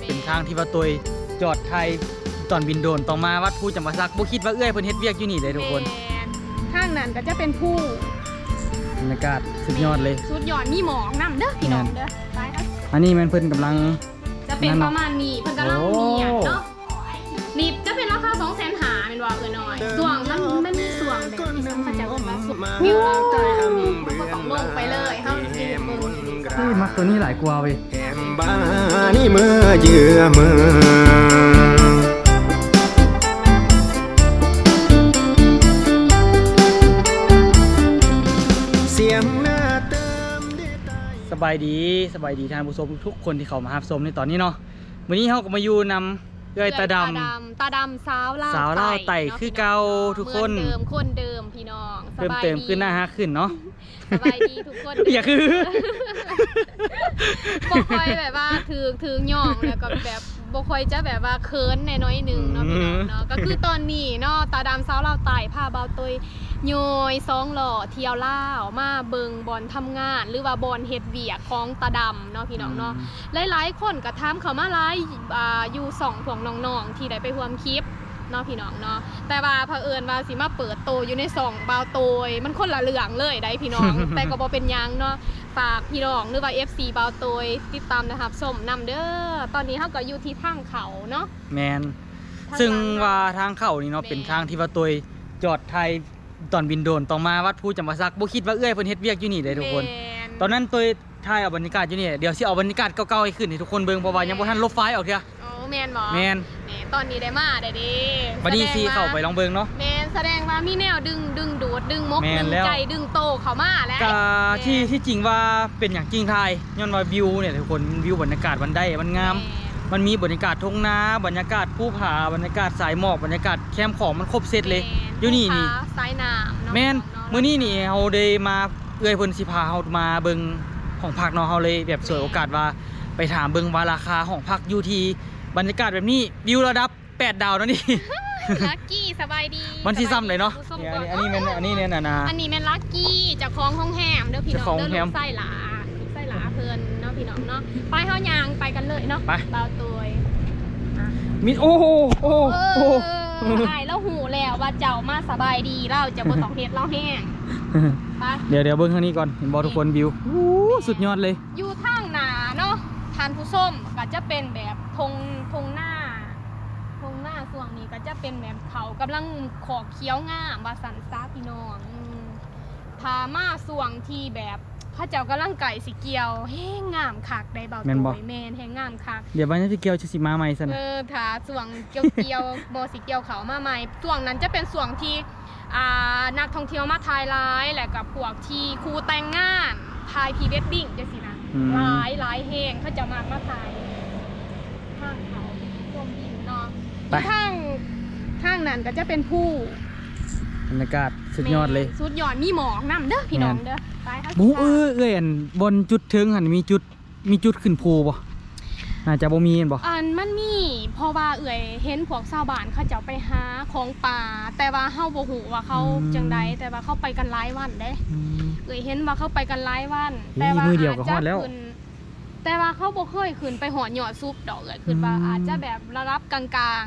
ะเป็นทางที่ว่าตัวจอดไทยตอนบินโดรนต้องมาวัดผู้จำปาสักบ่คิดว่าเอื้อยเพิ่นเฮ็ดเวียกอยู่นี่เลยทุกคนแม่ข้างนั้นก็จะเป็นผู้บรรยากาศสุดยอดเลย สุดยอดมีหมอกนำเด้อพี่น้องเด้อไปครับอันนี้มันเพิ่นกำลัง จะเป็นนั่นปเนาะระมาณนี้เพิ่นกำลังโอ้เนียดเนาะนี่จะเป็นราคา2 0 0 0 0หาเป็นว่าเออหน่อยส่วงมันมันมีส่วงแบบที่สังเขาจะเอิ้นว่าส่วงวิวก็ต้องลงไปเลยเฮาสิเบิ่งเฮ้ยมักตัวนี้หลายกว่าเว้ยแก้ม บ้านี่มือเยือมือเสียงหน้าเติมด้วยตาสบายดีสบายดีท่านผู้ชมทุกคนที่เข้ามารับชมในตอนนี้เนาะมื้อนี้เฮาก็มาอยู่นำเอื้อยตาดำตาดำสาวลาวสาวลาวไต่คือเก่าทุกคนเหมือเดิมคนเดิมพี่น้องสเพิ่มบายเติมดีขึ้นหน้าฮักขึ้นเนาะ สบายดีทุกคนอย่าคือบ่ค่อยแบบว่าถือถือย่องแล้วก็แบบบ่ค่อยจะแบบว่าเคินในน้อยๆหนึงเนาะพี่น้องเนาะก็คือตอนนี้เนาะตาดำสาวลาวไต่พาเบาตุยโยยซองหล่อเที่ยวลาวมาเบิงบอลทำงาน หรือว่าบอลเฮ็ดเวียกของตาดำเนาะพี่น้องเนาะหลายๆคนก็ถามเขามาหลายอ่าอยู่สองพวงน้องๆที่ได้ไปร่วมคลิป เนาะพี่น้องเนาะแต่ว่าเผอิญว่าสิมาเปิดโตอยู่ในสองบาวโตยมันคนละเรื่องเลยได้พี่น้อง แต่ก็บ่เป็นหยังเนาะฝากพี่น้องหรือว่า FC บาวโตยติดตามนะครับส้มนำเด้อตอนนี้เฮาก็อยู่ที่ทางเขาเนาะแมนทางซึ่งหลั ว่าทางเข้านี่เนาะแม่เป็นทางที่ว่าตัวจอดไทยตอนบินโดรนต้องมาวัดผู้จำปาสักบ่คิดว่าเอื้อยเพิ่นเฮ็ดเวียกอยู่นี่เลยทุกคน แม่นตอนนั้นตัวถ่ายเอาบรรยากาศอยู่นี่เดี๋ยวสิเอาบรรยากาศเก่าๆให้ขึ้นให้ทุกคนเบิ่งเพราะว่ายังบ่ทันลบไฟล์ออกเถอะโอ้ แม่นบ่แมนแม่ตอนนี้ได้มาได้เด้บัดนี้สิแสดงว่เข้าไปลองเบิ่งเนาะแม่นแสดงว่ามีแนวดึงดึงดูดดึงมกแม่นดึงแล้วใจดึงโตเข้ามาแล้วก็ที่ที่จริงว่าเป็นอย่างจริงทายย้อนว่าวิวเนี่ยทุกคนวิวบรรยากาศมันได้มันงามมันมีบรรยากาศทุ่งนาบรรยากาศภูผาบรรยากาศสายหมอกบรรยากาศแคมป์ของมันครบเซตเลยอยู่นี่นี่ภูผาสายน้ำเนาะแม่นเาะมื้อนี้นี่เฮาได้มาเอื้อยเพิ่นสิพาเฮามาเบิ่งของพักเนาะเฮาเลยแบบสวยโอกาสว่าไปถามเบิ่งว่าราคาของพักอยู่ที่ บรรยากาศแบบนี้วิวระดับ 8 ดาวเนาะนี่ ลักกี้สบายดีมันสิซ้ำเลยเนาะสบเนี่ยยดีอันนี้อันนี้แม่นอันนี้เนี่ยนะนะ อันนี้แม่นลักกี้เจากของห้องแฮมเด้อพี่น้องเจ้าของเด้อแฮลูมกไส้หลาลูกไส้หลาเพิ่นเนาะพี่น้องเนาะไปเฮายางไปกันเลยเนาะไป เบาตัวยอะมีโอ้โหโอ้โหเอโอ้โหออายแล้วหูแล้วว่าเจ้ามาสบายดีเราจะบ่ต้องเฮ็ดเราแห้งไป เดี๋ยวเดี๋ยวเบิ้งข้างนี้ก่อนเห็นบอทุกคนวิวโอ้สุดยอดเลย อยู่ทางหนาเนาะทานผู้ส้มก็จะเป็นแบบ ทงทงหน้าทงหน้าส่วงนี้ก็จะเป็นแบบเขากำลังขอกเคี้ยวงามว่าสันซาพี่น้องอืมพามาส่วงที่แบบเข้าเจ้ากำลังไก่สิเกียวแห้งงามคักได้เบาแม่นบ่ตัวแมนแห้งงามคัก เดี๋ยววันนี้จะเกี่ยวจะสิมาใหม่ซะเอนะอถาส่วงเกียวเกียวๆ โบสิเกียวเขามาใหม่ส่วงนั้นจะเป็นส่วงที่อ่านักท่องเที่ยวมาถ่ายไลฟ์และกับพวกที่ครูแต่งงานถ่ายพรีเวดดิ้งจังซี่นะอืมหลายหลายแห่งเขาจะมามาถ่าย ข้างเขาชมวิวเนาะไป ข้างข้างนั้นก็จะเป็นผู้บรรยากาศสุดยอดเลย สุดยอดมีหมอกนำเด้อพี่น้องเด้อไปค่ะบูเออเอ้ยอันบนจุดเทิงหันมีจุดมีจุดขึ้นภูบ่น่าจะบ่มีเห็นบ่อันมันมีเพราะว่าเอ่ยเห็นพวกชาวบ้านเขาจะไปหาของป่าแต่ว่าเฮาบ่ฮู้ว่าเขาจังใดแต่ว่าเขาไปกันหลายวันเด้ อืม เอ่ยเห็นว่าเขาไปกันหลายวันเฮ้ยแต่ว่ามือเดียวก็อาจฮจะอดแล้วขึ้น แต่ว่าเขาบ่เคยขึ้นไปหอดยอดซุปดอกเอ่ยคือว่าอืมอาจจะแบบระดับกลางๆกลา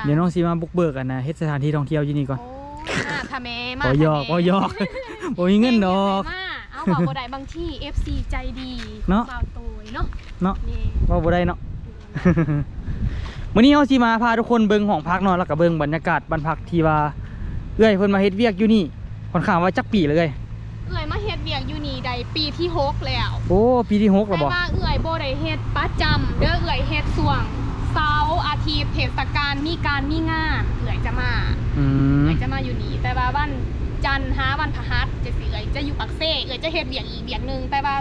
งๆเดี๋ยวน้องสิมาบุกเบิกกันนะเฮ็ดสถานที่ท่องเที่ยวอยู่นี่ก่อนโอ้มาทำแม่มาบ่หยอกบ่หยอกบ่มีเงินดอกมาเอาบอกบ่ได้บางที่ FC ใจดีเนาะบ่าวโตยเนาะเนาะนี่ว่าบ่ได้เนาะมื้อนี้เฮาสิมาพาทุกคนเบิ่งห้องพักเนาะแล้วก็เบิ่งบรรยากาศบ้านพักที่ว่าเอื้อยเพิ่นมาเฮ็ดเวียกอยู่นี่ค่อนข้างว่าจักปีเลยเอ่ยมาเฮ็ดเวียกอยู่นี่ ได้ปีที่หกแล้วโอ้ปีที่6แล้วแต่บ่ว่าเอื่อยโบได้เฮ็ดประจำเด้อเอื่อยเฮ็ดส่วงเสาร์อาทิตย์เทศกาลมีการมีงานเอื่อยจะมาอืมเอื่อยจะมาอยู่นี่แต่ว่าวันจันทร์หาวันพฤหัสจะสิเอื่อยจะอยู่ปักเซ่เอื่อยจะเฮ็ดเบียกอีกเบียกหนึงแต่ว่า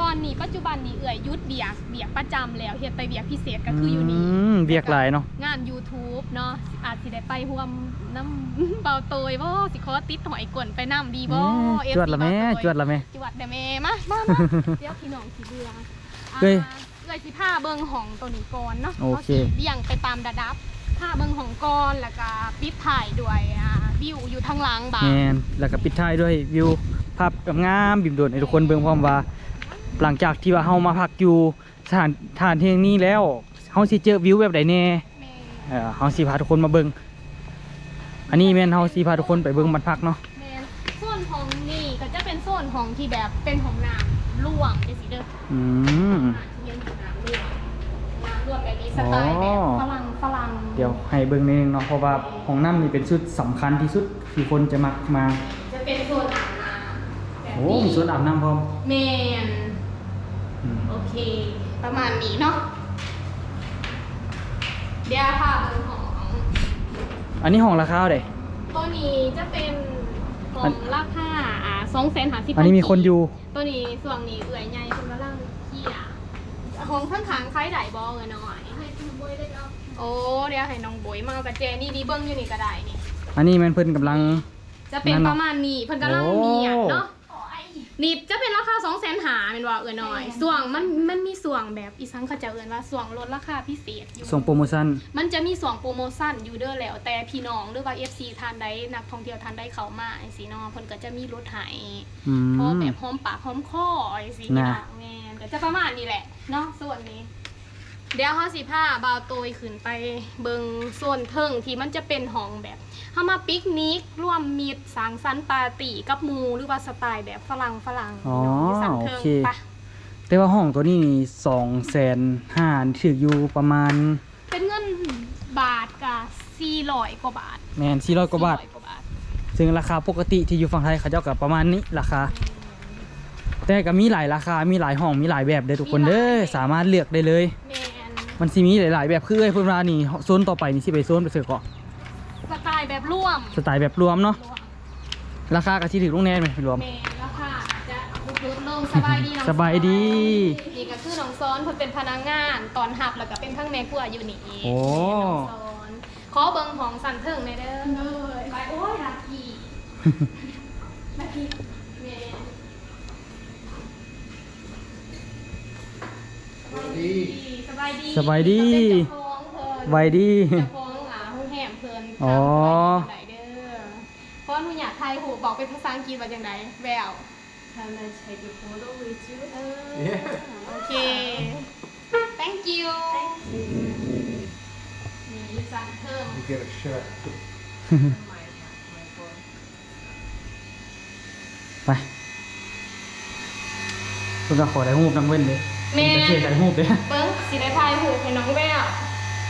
ตอนนี้ปัจจุบันนี้เอื่อยหยุดเบียกเบียกประจำแล้วเฮ็ดไปเบียกพิเศษก็คืออยู่นี่ มเวียกหลายเนาะ งาน YouTube เนาะอาจสิได้ไปร่วมน้ำ เบาโตยบ่สิขอติดหอยกวนไปน้ำดีบ่แหม่จวดละแม่ FC เบาโตยจวดละแม่ จวดเด้อแม่มามามา เดี๋ยวพี่น้องสิเบื่อเฮ้ยอ่าเอ้ยสิผ้าเบิงของตัวนี้ก่อนเนาะโอเคขาสิเบี่ยงไปตามระดับผ้าเบิงของก่อนแล้วก็ปิดถ่ายด้วยอ่าวิวอยู่ทางหลังบาแมนแล้วก็ปิดท้ายด้วยวิวภาพงามๆบิ่มโดดให้ทุกคนเบิ่งพร้อมว่า หลังจากที่ว่าเฮามาพักอยู่สถานสถานที่นี้แล้วเฮาสิเจอวิวแบบใดแน่แม่เออเฮาสิพาทุกคนมาเบิ่งอันนี้แม่นเฮาสิพาทุกคนไปเบิ่งบ้านพักเนาะแม่นส่วนของนี่ก็จะเป็นส่วนของที่แบบเป็นของน้ำร่วงเป็นสีเด้ออืมอ่าที่เป็นของน้ำร่วงน้ำร่วงแบบนี้สไตล์แบบอ๋อฝรั่งฝรั่งเดี๋ยวให้เบิ่งนิดนึงเนาะเพราะว่าห้องน้ำนี่เป็นชุดสำคัญที่สุดที่คนจะมักมา จะเป็นโซนอาบน้ำแบบโอ้มีสวนอาบน้ำพร้อมแมนอืม โอเค ประมาณนี้เนาะเดี๋ยวค่ะเบอร์ของอันนี้ห้องราคาเท่าใดตัวนี้จะเป็นขออังนราคาอ่าสองแสนหาสิบอันนี้มีคนอยู่ ตัวนี้ส่วนนี้เอื่อยใหญ่คุณกำลังเที่ยห้องข้างขางๆคล้ายไดบอเงินหน่อยให้คุณบอยได้เอาโอ้เดี๋ยวให้น้องบอยมาเอากับเจนี่ดีเบิ้งอยู่นี่ก็ได้นี่อันนี้แม่นเพิ่นกำลัง จะเป็นนั่นปเนาะระมาณนี้เพิ่นกำลังโอ้มีอะเนาะ นี่จะเป็นราคา2 0 0 0 0หาเป็นว่าเอือหน่อยส่วงมันมันมีส่วงแบบอีสังเขาจะเอือนว่าส่วงลดราคาพิเศษอยู่ ส่งโปรโมชั่น มันจะมีส่วงโปรโมชั่นอยู่เด้อแล้ว แต่พี่น้องหรือว่า FC ทานได้นักท่องเที่ยวทานได้เข้ามาไอ้สีเนาะเพิ่นก็จะมีลดให้อืเพราะม แบบหอมปากหอมคอไอ้สีน่ะเนาะแม่นก็จะประมาณนี้แหละเนาะส่วนนี้ เดี๋ยวเฮาสิพาบ่าวโตยขึ้นไปเบิงส่วนเทิงที่มันจะเป็นห้องแบบเฮามาปิกนิกร่วมมิตรสังสรรค์ปาร์ตี้กับหมู่หรือว่าสไตล์แบบฝรั่งฝรั่งอ๋อที่สังเทิงโอเค ปะแต่ว่าห้องตัวนี้สองแสนห้าถืออยู่ประมาณเป็นเงินบาทกับ400กว่าบาทแมนสี่ร้อยกว่าบาท 400กว่าบาทซึ่งราคาปกติที่อยู่ฝั่งไทยเขาเจ้ากับประมาณนี้ราคา แต่ก็มีหลายราคา มีหลายห้อง มีหลายแบบเด้อทุกคนเด้อ สามารถเลือกได้เลย แม่น มันสิมีหลาย ๆ แบบคือไอ้เพิ่นว่านี่โซนต่อไปนี่สิไปโซนไปเสือเกาะสไตล์แบบร่วมสไตล์แบบรวมเนาะรวมราคาก็สิถึงลงแน่ไหมรวมแม่นแล้วค่ะจะลดลงสบายดีน้องสบายดีนี่ก็คือน้องซ้อนเพิ่นเป็นพนักงานตอนหับแล้วก็เป็นทั้งแม่ครัวอยู่นี่โอ้ น้องซ้อนขอเบิ่งของสันเทิงในอยเด้อเลยไปโอ้ยลักกี้ลักกี้แม่สบายดีส บายดีสบายดีก็เป็นเจ้าของเพิ่นไวดี เจ้าของอ่าห้องแหมเพิ่นอ๋อไหนเด้อเพราะหนูอยากไทยหูบอกเป็นภาษาอังกฤษว่าจังไดแวว Can I take a photo with you? เออโอเค thank you นี่สั่งเพิ่ม You get a shirt. my, my phone. ไปเพิ่นก็ขอได้รูปนำเว้นเลยแม่ จะเสียใจรูปเด้อเบิ้ง สิได้ทายหูให้น้องแวว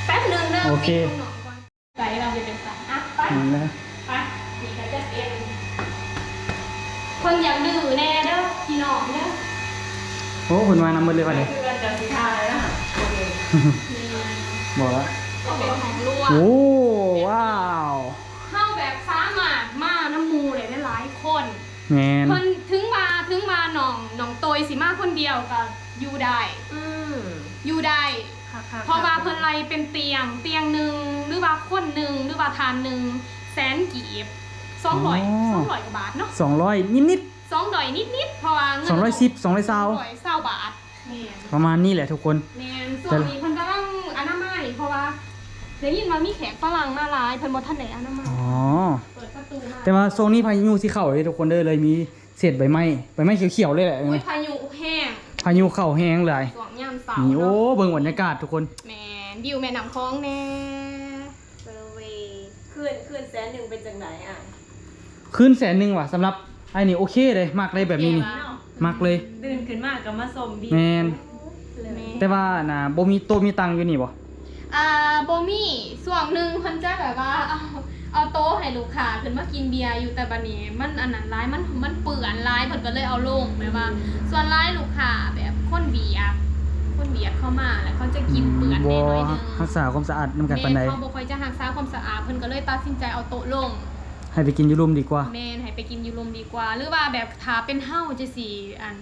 แป๊บหนึงเด้อโอเค ปิดห้องนอนก่อนใจเราจะเป็นสัตว์อะไปอืมนะไปนี่ก็จะเป็นคนอยากดื้อแน่เด้อพี่น้องเด้อโอ้เพิ่นมานำเบิดเลยว่าเด้คือการจัดสินค้าเลยนะโอเคนี่บอกแล้วก็เป็นของรวม โอ้ว้าวเข้าแบบสามารถมาน้ำมูเลยได้หลายคนแมนเพิ่นถึงมาถึงมาหนองหนองโตยสิมาคนเดียวก็อยู่ได้อืมอยู่ ได้ค่ะค่ะเพราะว่าเพิ่นไล่เป็นเตียง เตียงหนึ่งหรือว่าคนหนึ่งหรือว่าทานหนึ่งแสนกีบสองร้อยสองร้อยกว่าบาทเนาะสองร้อยนิดสองร้อยนิดๆเพราะว่าเงินสองร้อยสิบสองร้อยเศร้าสองร้อยเศร้าบาทแม่นๆประมาณนี้แหละทุกคนแม่นส่วนนี้เพิ่นกำลังอนามัยเพราะว่าได้ยินว่ามีแขกฝรั่งมาหลายเพิ่นบ่ทันได้อนามัยอ๋อเปิดประตูมาแต่ว่าโซนนี้พายุสิเข้าเลยทุกคนเด้อเลยมี เศษใบไม้ใบไม้เขียวๆเลยแหละอุ้ยพายุแห้งพายุเข้าแห้งเลยสวงยามเสานี่ร์โอ้เนาะเบิ่งบรรยากาศทุกคนแมนวิวแม่น้ำคลองแน่เซอร์เวย์คืนคืนแสนหนึ่งเป็นจังไหนอะขึ้นแสนหนึ่งว่ะสำหรับไอ้นี่โอเคเลยมากเลยแบบนี้นี่มากเลยตื่นขึ้นมากกับมาสมบีแมนเลยแต่ว่านะบ่มีโตะมีตังอยู่นี่บ่อ่าโบมี่ส่วนหนึ่งเพิ่นจะแบบว่า เอาเอาโต๊ะให้ลูกค้าขึ้นมากินเบียร์อยู่แต่บัดนี้ มันอันนั้นร้ายมันมันเปื่อนร้ายเพิ่นก็เลยเอาลงแบบว่า ส่วนร้ายลูกค้าแบบคนเบียร์คนเบียร์เข้ามาแล้วเขาจะกินเปื่อนบ่แน่น้อยหนึงรักษาความสะอาดนำกันปานใดแม่เขาบ่ค่อยจะรักษาความสะอาดเพิ่นก็เลยตัดสินใจเอาโต๊ะลง ให้ไปกินอยู่ร่มดีกว่า แม่นให้ไปกินอยู่รวมดีกว่า หรือว่าแบบถ้าเป็นเฮ้าจะสีอัน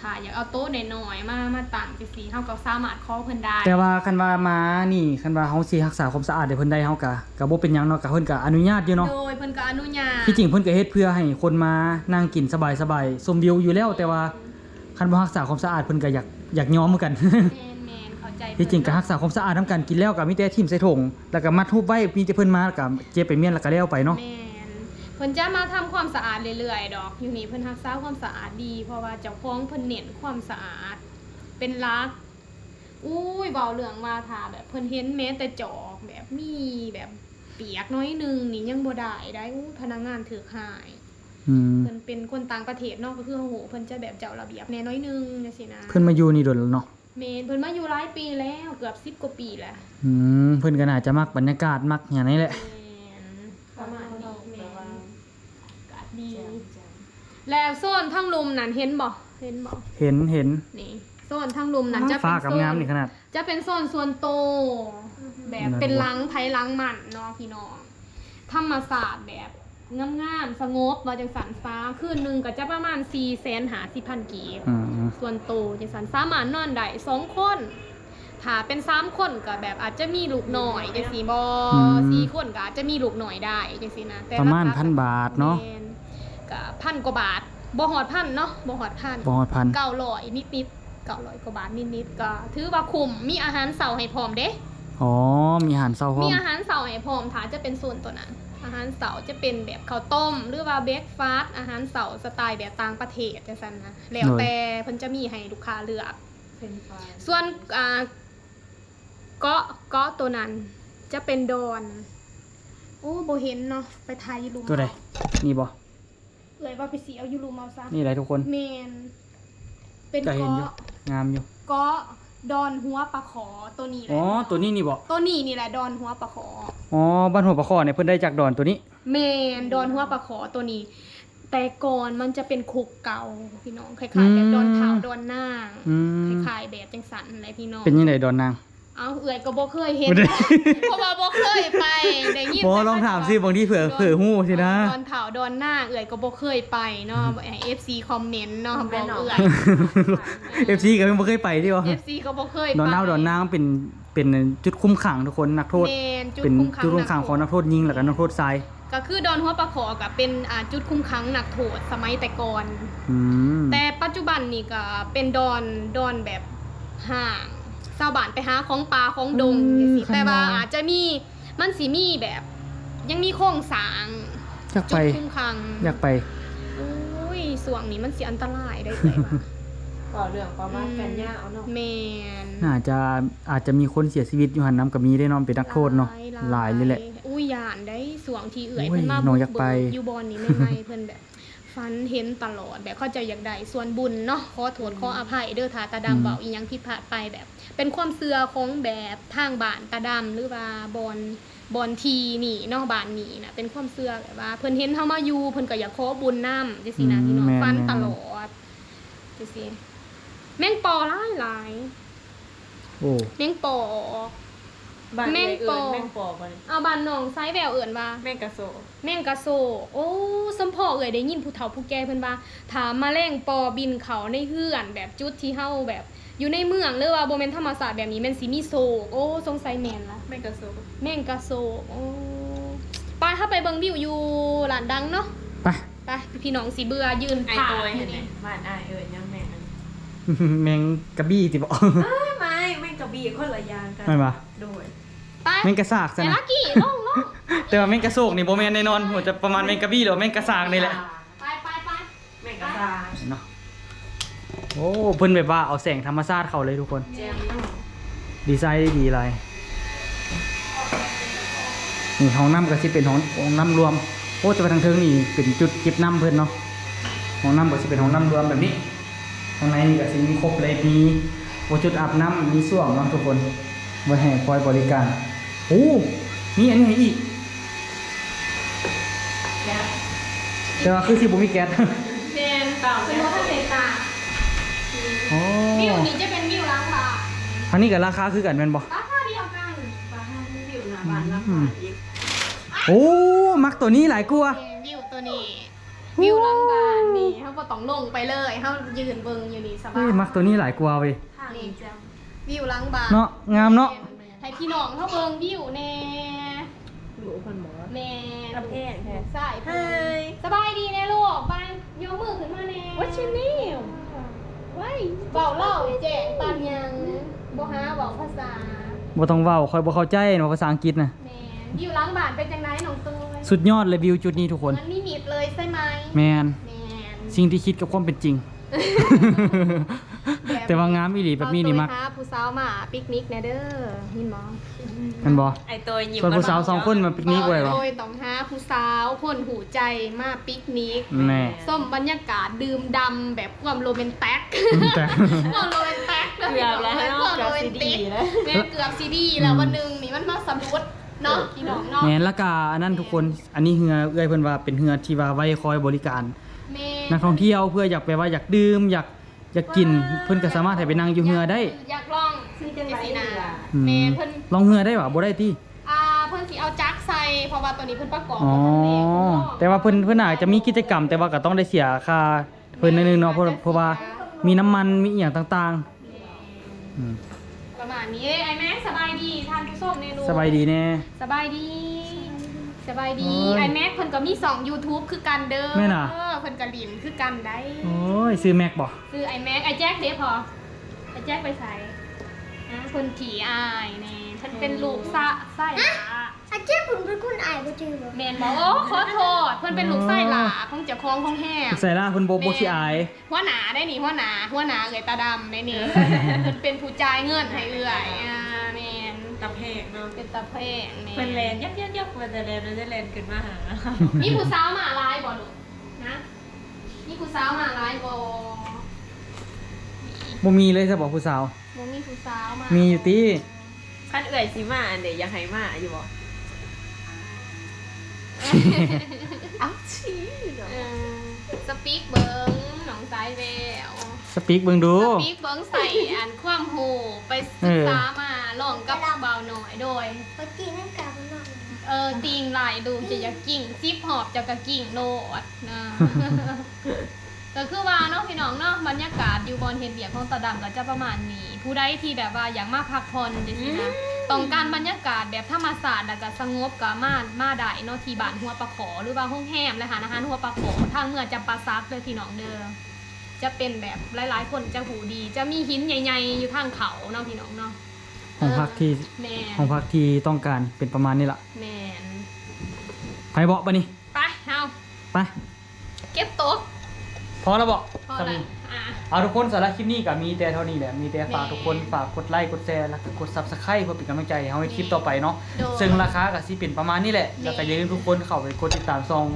ถ้าอยากเอาโต๊ะน้อยๆมามาตั้งจะสีเฮาก็สามารถขอเพิ่นได้ แต่ว่าคันว่ามานี่คันว่าเฮาสิรักษาความสะอาดให้เพิ่นได้เฮาก็ก็บ่เป็นหยังเนาะก็เพิ่นก็อนุญาตอยู่เนาะ โดยเพิ่นก็อนุญาตที่จริงเพิ่นก็เฮ็ดเพื่อให้คนมานั่งกินสบายๆชมวิวอยู่แล้ว แต่ว่าคันบ่รักษาความสะอาดเพิ่นก็อยากอยากยอมเหมือนกัน แม่นแม่นเข้าใจที่จริงก็รักษาความสะอาดนํกันกินแล้วก็มีแต่ทิ่มใส่ถุงแล้วก็มัดรูปไว้มีแต่เพิ่นมาแล้วก็เจ็บไปเมียนแล้วก็แล้วไปเนาะ แม่น เพิ่นจะมาทำความสะอาดเรื่อยๆดอก อยู่นี่เพิ่นรักษาความสะอาดดี เพราะว่าเจ้าของเพิ่นเน้นความสะอาด เป็นหลักอุ้ยเบาเรื่องว่าถ้าแบบเพิ่นเห็นแม้แต่จอกแบบมีแบบเปียกน้อยหนึงนี่ยังบ่ได้ได้อู้พนักงานถือหายอืมเพิ่นเป็นคนต่างประเทศเนาะก็คือโอ้โหเพิ่นจะแบบเจ้าระเบียบแน่น้อยหนึงจังซี่นะเพิ่นมาอยู่นี่โดนแล้วเนาะเมนเพิ่นมาอยู่หลายปีแล้วเกือบ10กว่าปีแล้วอืมเพิ่นก็น่าจะมักบรรยากาศมักอย่างนี้แหละแม่นประมาณนี้แม่ แบบว่าน อากาศดี แจ่มแจ่ม แล้วโซนทั้งลุมนั่นเห็นบ่เห็นบ่เห็นเห็นนี่โซนทั้งลุมนั่นจะเป็ฟ้านกับโซงามนนี่ขนาด จะเป็นโซนส่วนโตวแบบเป็นหลังไผหลังมันเนาะพี่น้องธรรมศาสตร์แบบงามๆสงบว่าจังสันฟ้าคืนหนึงก็จะประมาณ4แสนหา10,000กีบ อืมส่วนโตวจังสันสามารถนอนได้สองคน ถ้าเป็นสามคนก็แบบอาจจะมีลูกหน่อยจังสีบอสี่คนก็อาจจะมีลูกหน่อยได้จังสีนะแต่ประมาณคพันบาทเนาะ แม่ ก็พันกว่าบาทบ่หอดพันเนาะบ่หอดพันบ่ฮอดพันเก้าร้อยนิดนิดเก้าร้อยกว่าบาทนิดนิดๆก็ถือว่าคุ้มมีอาหารเสาร์ให้พร้อมเด้ อ๋อ มีอาหารเช้าพร้อมีมอาหารเสาร์ให้พร้อมถ้าจะเป็นส่วนตัวนั้น อาหารเสาร์จะเป็นแบบข้าวต้ม หรือว่าเบรกฟาสต์อาหารเสาร์สไตล์แบบต่างประเทศจังซั่นนะแล้วแต่เพิ่นจะมีให้ลูกค้าเลือก เป็นไฟส่วนอ่าเกาะเกาะตัวนั้น จะเป็นดอน โอ้โบเห็นเนาะไปทายอยูรูมตัวใดนี่บ่ เลยว่าไปสีเอาอยูรูมเอาซะนี่อะไรทุกคนเมนเป็นก็เห็นอยู่เกาะงามอยู่เกาะดอนหัวปลาขอตัวนี้แหละอ๋อตัวนี้นี่บ่ตัวนี้นี่แหละดอนหัวปลาขอ อ๋อบ้านหัวปลาคอเนี่ยเพิ่นได้จากดอนตัวนี้เมนดอนหัวปลาขอตัวนี้ แต่ก่อนมันจะเป็นคุกเก่าพี่น้องคล้ายๆแบบอืม ดอนขาวดอนนางอืมคล้ายๆแบบจังสันอะไรพี่น้องเป็นยังไงดอนนาง เอาเอื่อยก็บ่เคยเห็นบ่ได้ เพราะว่าบ่เคยไปได้ยินบ่แต่ลองถามสิบางทีเผื่อเผื่อฮู้สินะดอนเถาดอนหน้าเอื่อยก็บ่เคยไปเนาะให้ FC คอมเมนต์เนาะบอกเอื่อย FC ก็ยังบ่เคยไปดิบ่ FC ก็บ่เคยไปดอนนาวดอนนางเป็นเป็นจุดคุมขังทุกคนนักโทษ แม่นจุดเป็นคุมขังจุดคุมขังของนักโทษยิงแล้วก็นักโทษทรายก็คือดอนหัวปลาขอกับเป็นอ่าจุดคุมขังนักโทษสมัยแต่ก่อน อืมแต่ปัจจุบันนี่ก็เป็นดอนดอนแบบห่าง ชาวบ้านไปหาของป่าของดงจังซี่แต่ว่าอาจจะมีมันสิมีแบบ ยังมีโครงสร้างอยากจุไป ดคุมขังอยากไป อุ้ยส่วงนี้มันสิอันตรายได้เลยว่ะก่อเรื่องประมาณกันยาเอาเนาะแมนน่าจะอาจจะมีคนเสียชีวิตอยู่หันน้ำกับมีได้เนอนเป็นนักโทษเนาะหลายเลยแหละ อุ้ยยานได้ส่วงที่เอื่อยโอ้ยเพิ่นมาน้องอยากไปบุกเบิกอยู่บอนนี้ไม่ไม่เพิ่นแบบฟันเห็นตลอดแบบเข้าใจอยากได้ส่วนบุญเนาะขอโทษขออภัยเด้อทาตาดำเบาอีหยังผิดพลาดไปแบบ เป็นความเสื่อของแบบทางบ้านตาดำหรือว่าบอนบอนทีนี่เนอกบ้านนี่นะเป็นความเสื่อแบบว่าเพิ่นเห็นเฮามาอยู่เพิ่นก็อยากขอบุญนำจังซี่นะพี่น้องอืมแม่น ฟันแม่นตลอดจังซี่แม่งปอหลายหลายโอ้แม่งปอ บ้านแม่แม่งงปปออแม่งปอบ่นี่เอาบ้านน้องไซแววเอิ่นว่า แม่งกระโซแม่งกะโซ โอ้สมพ่อเอ่ยได้ยินผู้เฒ่าผู้แก่เพิ่นว่าถามมาแรงปอบินเขาในเฮือน แบบจุดที่เฮาแบบ อยู่ในเมืองหรือว่าบ่แม่นธรรมศาสตร์แบบนี้แม่นสิมีโศกโอ้สงสัยแม่นละแม่งกระโซแม่งกะโซกโอ้ไปถ้าไปเบิ่งวิวอยู่ร้านดังเนาะไป ไปพี่น้องสิเบื่อยืนไอ้ผ่าตัวอเห็ยู่นไหมนี่บ้านอ้ายเอ้ยยังแม่งอันแมงกระบี้ติบอกไม่ไม่แม่งกระบี่คนละอย่างกันไม่ปะโดยไปแมงกระสากซะไอ้นะลักกี้ลงลงแต่ว่าแมงกระโศกนี่โบแมนแน่นอนหัวจะประมาณแมงกระบี้หรือว่าแมงกระสากนี่แหละ ไปไปไปแม่งกระซา เนาะ โอ้เพิ่นแบบว่าเอาแสงธรรมชาติเขาเลยทุกคน แจมเนาะดีไซน์ได้ดีเลยนี่ห้องน้ำก็สิเป็นห้องห้องน้ำรวม โอ้แต่ว่าทางเทิงนี่เป็นจุดเก็บน้ำเพิ่นเนาะห้องน้ำก็สิเป็นห้องน้ำรวมแบบนี้ข้างในนี่ก็สิมีครบเลยมีโอจุดอาบน้ำมีส้วมเนาะทุกคนไว้ให้คอยบริการโอ้มีอันนี้ให้อีกแก๊สแต่ว่าคือสิบ่มีแก๊ส เจนเต่าเป็นว่าท่านเดตา อ๋อวิวนี้จะเป็นวิวล้างบาทอันนี้กับราคาคือกันแม่นบ่ราคาเดียวกันบ้านวิวหน้าบ้านน้ำผ่านอีกโอ้มักตัวนี้หลายกลัวาวิวตัวนี้วิวล้างบานนี่เขาก็ต้องลงไปเลยเขายืนเบิ่งอยู่นี่สบาเฮ้ยยมักตัวนี้หลายกลัวาเว้ยทางนี้แจมวิวล้างบานเนาะงามเนาะให้พี่น้องเขาเบิ่งวิวแน่อยู่คนหมอแม่กับแพงแท้ใส่เฮ้ยสบายดีแน่ลูกไปยกมือขึ้นมาแน่ What's your name ไว้เบาเล่าแจ้งปานยังบ่หาเบาภาษาบ่ต้องเว้าคอยบ่เข้าใจเนาะภาษาอังกฤษนะแม่วิวล้างบานเป็นจังไดน้องตุ้ยสุดยอดเลยวิวจุดนี้ทุกคน มันมีมิดเลยใช่ไหมแมนแม่นสิ่งที่คิดกับความเป็นจริง แต่ว่างามอีหลีแบบนี้นี่มักเอาตัวไปหาไผผู้สาวมาปิกนิกแน่เด้อยินบ่แมันบ่ไอตัวหยิบส่วนผู้สาวสองคนมาปิกนิกไว้บ่ โดยต้องหาผู้สาวคนหูใจมาปิกนิกแน่ส้มบรรยากาศดื่มดำแบบความโรแมนติกแต่ ความโรแมนติกเกือบแล้วความเกืโรอบแมซีนดีติกแล้ว แม่เกือบซีดีแล้ววันหนึงนี่มันมาสำรวจเนาะพี่น้องเนาะ แม่นและกาอันนั้นทุกคนอันนี้เฮือเอื้อยเพิ่นว่าเป็นเฮือที่ว่าไว้คอยบริการ แม่นักท่องเที่ยวเพื่ออยากไปว่าอยากดื่มอยาก อยากกินเพิ่นก็สามารถให้ไปนั่งอยู่เฮือได้อยากลองซื้อจังไรสิดีนะล่ะอืมแม่เพิ่นลองเฮือได้บ่บ่ได้ติอ่าเพิ่นสิเอาจักใส่เพราะว่าตัวนี้เพิ่นประกอบอ๋อบ่ทันแล้วแต่ว่าเพิ่นเพิ่นอาจจะมีกิจกรรม แต่ว่าก็ต้องได้เสียค่าเพิ่นนิดนึงเนาะเพราะเพราะว่ามีน้ำมันมีอีหยังต่างๆอืมประมาณนี้เอ้ยไอ้แม็กสบายดีทานผู้ชมเมนูสบายดีแน่ สบายดี สบายดี โอ้ย ไอแม็กเพิ่นก็มี2 YouTube คือกันเด้อแม่น่ะ เออเพิ่นก็ลินคือกันได้โอ้ยซื้อแม็กบ่คือไอแม็กไอแจ็คเด้พอไอแจ็คไปใส่นะเพิ่นขี่อายแนี่เพิ่นเป็นลูกซะไส้หลาอาเจ๊ผมเป็นคนอายก็จริงแบบแม่นบอกโอ้ขอโทษ เพิ่นเป็นลูกไส้หลาของเจ้าของของแห้ง ใส่ล่าเพิ่นบ่บ่ขี้อาย หัวหนาได้นี่หัวหนาหัวหนาเอ่ยตาดำได้นี่ เพิ่นเป็นผู้จ่ายเงินให้เอื่อยอ่าแม่น ตับแห้งเนาะเป็นตาเพงแม่เป็นแลนยับยับยับมันจะแลนมันจะแลนขึ้นมาหามีผู้สาวมาหลายบ่ลูกนะมีผู้สาวมาหลายบ่บ่มีเลยซะบ่ผู้สาว บ่มีผู้สาวมามีมีอยู่ติขั้นเอื่อยสิมาอันเดี๋ยวยังให้มาอยู่บ่อ้าวชี้เนาะเออสปีกเบิงหนองสายแววส ปีกเบิ่งดูสปีกเบิงใส่อันความโหไปศึกษามาลองกับเบาหน่อยโดยเมื่อกี้นั่งกลับมาหน่อยเออติงหลายดูจะอยากกิ่งซิปหอบจะกะกิ่งโลดนะก็คือว่าเนาะพี่น้องเนาะบรรยากาศอยู่บนเฮดเบียกของตาดำก็จะประมาณนี้ ผู้ใดที่แบบว่าอยากมาพักผ่อนจังซี่นะต้องการบรรยากาศแบบธรรมศาสตร์แล้วก็สงบก็มามาได้เนาะที่บ้านหัวปลาขอหรือว่าห้องแฮมเลยค่ะนะคะหัวปลาขอทางเมืองจำปาซักเลยพี่น้องเด้อ จะเป็นแบบหลายๆ คนจะหูดี จะมีหินใหญ่ ๆ อยู่ทางเขาเนาะพี่น้องเนาะห้องพักที่แม่นห้องพักที่ต้องการเป็นประมาณนี้ล่ะแม่นไผเบาะปะนี่ไปเฮาไปเก็บโต๊ะพอแล้วเบาะพอสาละมีอะเอาทุกคนสำหรับคลิปนี้ก็มีแต่เท่านี้แหละมีแต่ฝากแม่ทุกคนฝากกดไลค์กดแชร์แล้วก็กด Subscribe เพื่อเป็นกำลังใจให้เฮาในคลิปต่อไปเนาะโดยซึ่งราคาก็สิเป็นประมาณนี้แหละแล้วก็อย่าลืมทุกคนเข้าไปกดติดตามซอง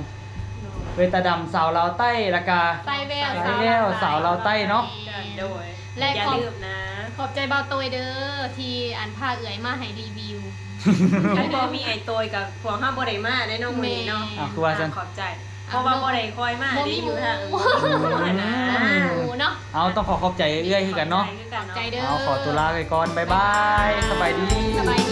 เวตาดำสาวลาวใต้แล้วก็ไส้แววไส้แววสาวลาวใต้เนาะโดยและอย่าขอบลืมนะขอบใจเบาโตยเด้อที่อันพาเอื่อยมาให้รีวิว ถ้าบ่มีไอ้ตัวกับพวกห้าบ่ได้มาได้น้องมื้อนี้เนาะอะคือว่าจังขอบใจ เพราะว่าบ่ได้คอยมาได้อยู่ทางบ่นะหมูเนาะ เอาต้องขอขอบใจเอื้อยคือกันเนาะใจเด้อ เอาขอตัวลาไปก่อน บ๊ายบาย สบายดี สบายดี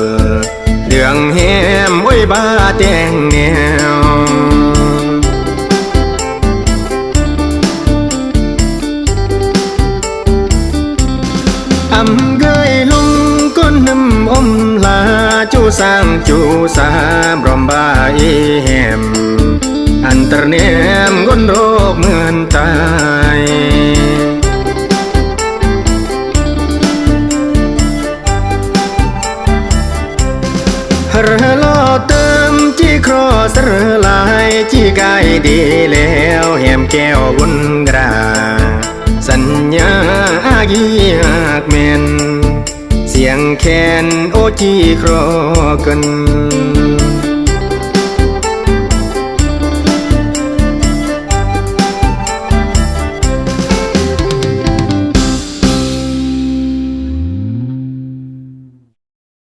ที่ครอกัน